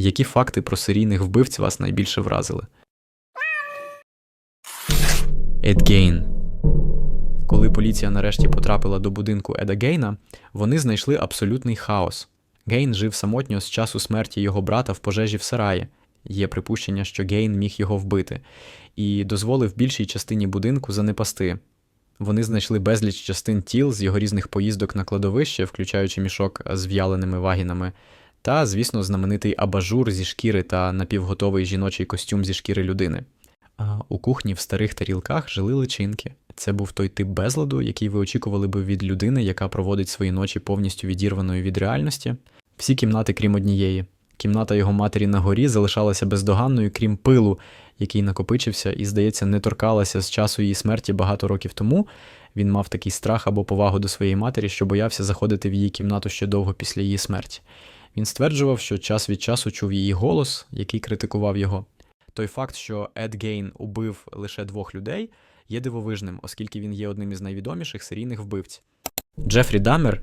Які факти про серійних вбивць вас найбільше вразили? Ед Гейн. Коли поліція нарешті потрапила до будинку Еда Гейна, вони знайшли абсолютний хаос. Гейн жив самотньо з часу смерті його брата в пожежі в сараї. Є припущення, що Гейн міг його вбити, і дозволив більшій частині будинку занепасти. Вони знайшли безліч частин тіл з його різних поїздок на кладовище, включаючи мішок з в'яленими вагінами, та, звісно, знаменитий абажур зі шкіри та напівготовий жіночий костюм зі шкіри людини. А у кухні в старих тарілках жили личинки. Це був той тип безладу, який ви очікували би від людини, яка проводить свої ночі повністю відірваною від реальності. Всі кімнати, крім однієї. Кімната його матері на горі залишалася бездоганною, крім пилу, який накопичився і, здається, не торкалася з часу її смерті багато років тому. Він мав такий страх або повагу до своєї матері, що боявся заходити в її кімнату ще довго після її смерті. Він стверджував, що час від часу чув її голос, який критикував його. Той факт, що Ед Гейн убив лише двох людей, є дивовижним, оскільки він є одним із найвідоміших серійних вбивць. Джефрі Дамер.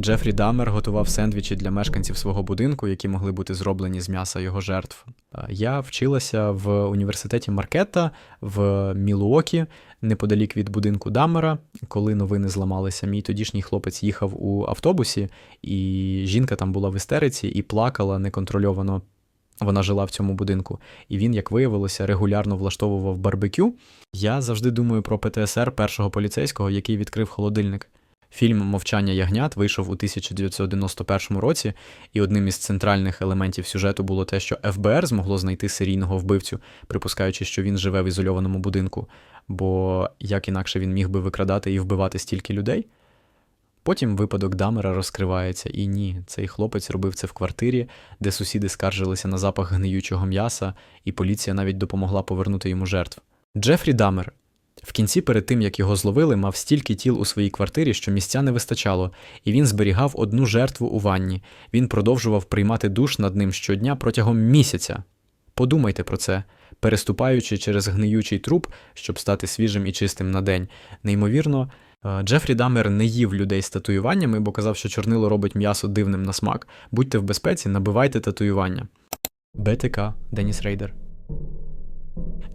Джефрі Дамер готував сендвічі для мешканців свого будинку, які могли бути зроблені з м'яса його жертв. Я вчилася в університеті Маркета в Мілуокі, неподалік від будинку Дамера. Коли новини зламалися, мій тодішній хлопець їхав у автобусі, і жінка там була в істериці і плакала неконтрольовано. Вона жила в цьому будинку, і він, як виявилося, регулярно влаштовував барбекю. Я завжди думаю про ПТСР першого поліцейського, який відкрив холодильник. Фільм Мовчання ягнят вийшов у 1991 році, і одним із центральних елементів сюжету було те, що ФБР змогло знайти серійного вбивцю, припускаючи, що він живе в ізольованому будинку, бо як інакше він міг би викрадати і вбивати стільки людей. Потім випадок Дамера розкривається, і ні, цей хлопець робив це в квартирі, де сусіди скаржилися на запах гниючого м'яса, і поліція навіть допомогла повернути йому жертв. Джефрі Дамер. В кінці, перед тим як його зловили, мав стільки тіл у своїй квартирі, що місця не вистачало, і він зберігав одну жертву у ванні. Він продовжував приймати душ над ним щодня протягом місяця. Подумайте про це, переступаючи через гниючий труп, щоб стати свіжим і чистим на день. Неймовірно, е, Джефрі Дамер не їв людей з татуюваннями, бо казав, що чорнило робить м'ясо дивним на смак. Будьте в безпеці, набивайте татуювання. БТК Деніс Рейдер.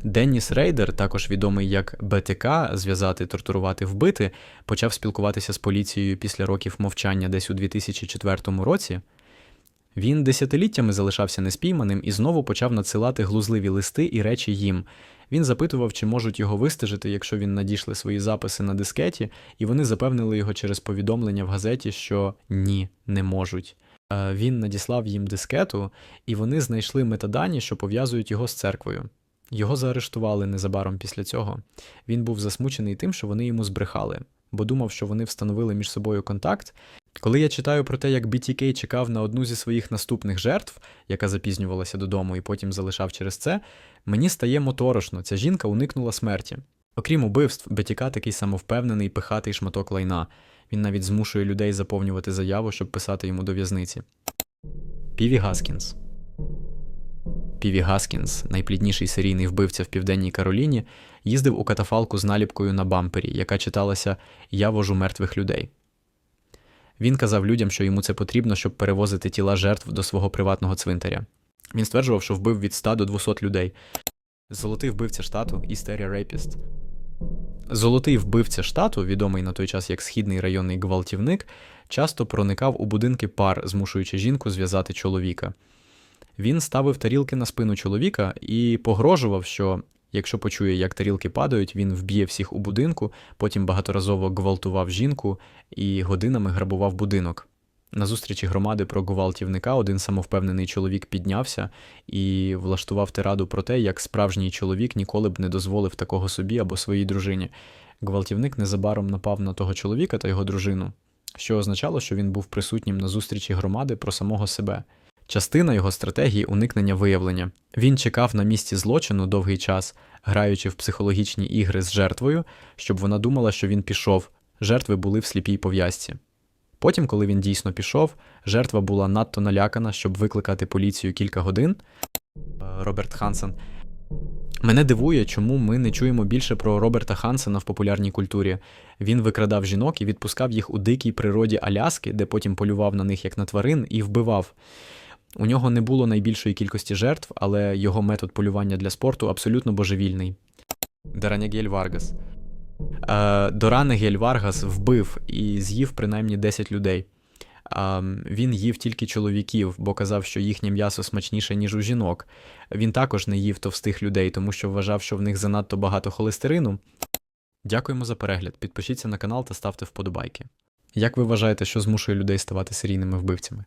Денніс Рейдер, також відомий як БТК, зв'язати, тортурувати, вбити, почав спілкуватися з поліцією після років мовчання десь у 2004 році. Він десятиліттями залишався неспійманим і знову почав надсилати глузливі листи і речі їм. Він запитував, чи можуть його вистежити, якщо він надійшли свої записи на дискеті, і вони запевнили його через повідомлення в газеті, що ні, не можуть. Е, Він надіслав їм дискету, і вони знайшли метадані, що пов'язують його з церквою. Його заарештували незабаром після цього. Він був засмучений тим, що вони йому збрехали, бо думав, що вони встановили між собою контакт. Коли я читаю про те, як BTK чекав на одну зі своїх наступних жертв, яка запізнювалася додому і потім залишав через це, мені стає моторошно, ця жінка уникнула смерті. Окрім убивств, BTK такий самовпевнений пихатий шматок лайна. Він навіть змушує людей заповнювати заяву, щоб писати йому до в'язниці. Піві Гаскінс. Піві Гаскінс, найплідніший серійний вбивця в Південній Кароліні, їздив у катафалку з наліпкою на бампері, яка читалася Я вожу мертвих людей. Він казав людям, що йому це потрібно, щоб перевозити тіла жертв до свого приватного цвинтаря. Він стверджував, що вбив від 100 до 200 людей. Золотий вбивця штату Істерія Рейпіст. Золотий вбивця штату, відомий на той час як східний районний гвалтівник, часто проникав у будинки пар, змушуючи жінку зв'язати чоловіка. Він ставив тарілки на спину чоловіка і погрожував, що якщо почує, як тарілки падають, він вб'є всіх у будинку, потім багаторазово гвалтував жінку і годинами грабував будинок. На зустрічі громади про гвалтівника один самовпевнений чоловік піднявся і влаштував тираду про те, як справжній чоловік ніколи б не дозволив такого собі або своїй дружині. Гвалтівник незабаром напав на того чоловіка та його дружину, що означало, що він був присутнім на зустрічі громади про самого себе. Частина його стратегії уникнення виявлення. Він чекав на місці злочину довгий час, граючи в психологічні ігри з жертвою, щоб вона думала, що він пішов. Жертви були в сліпій пов'язці. Потім, коли він дійсно пішов, жертва була надто налякана, щоб викликати поліцію кілька годин. Роберт Хансен. Мене дивує, чому ми не чуємо більше про Роберта Хансена в популярній культурі. Він викрадав жінок і відпускав їх у дикій природі Аляски, де потім полював на них як на тварин і вбивав. У нього не було найбільшої кількості жертв, але його метод полювання для спорту абсолютно божевільний. Даранягель Варгас. Е, Доранегель Варгас вбив і з'їв принаймні 10 людей. А, він їв тільки чоловіків, бо казав, що їхнє м'ясо смачніше, ніж у жінок. Він також не їв товстих людей, тому що вважав, що в них занадто багато холестерину. Дякуємо за перегляд. Підпишіться на канал та ставте вподобайки. Як ви вважаєте, що змушує людей ставати серійними вбивцями?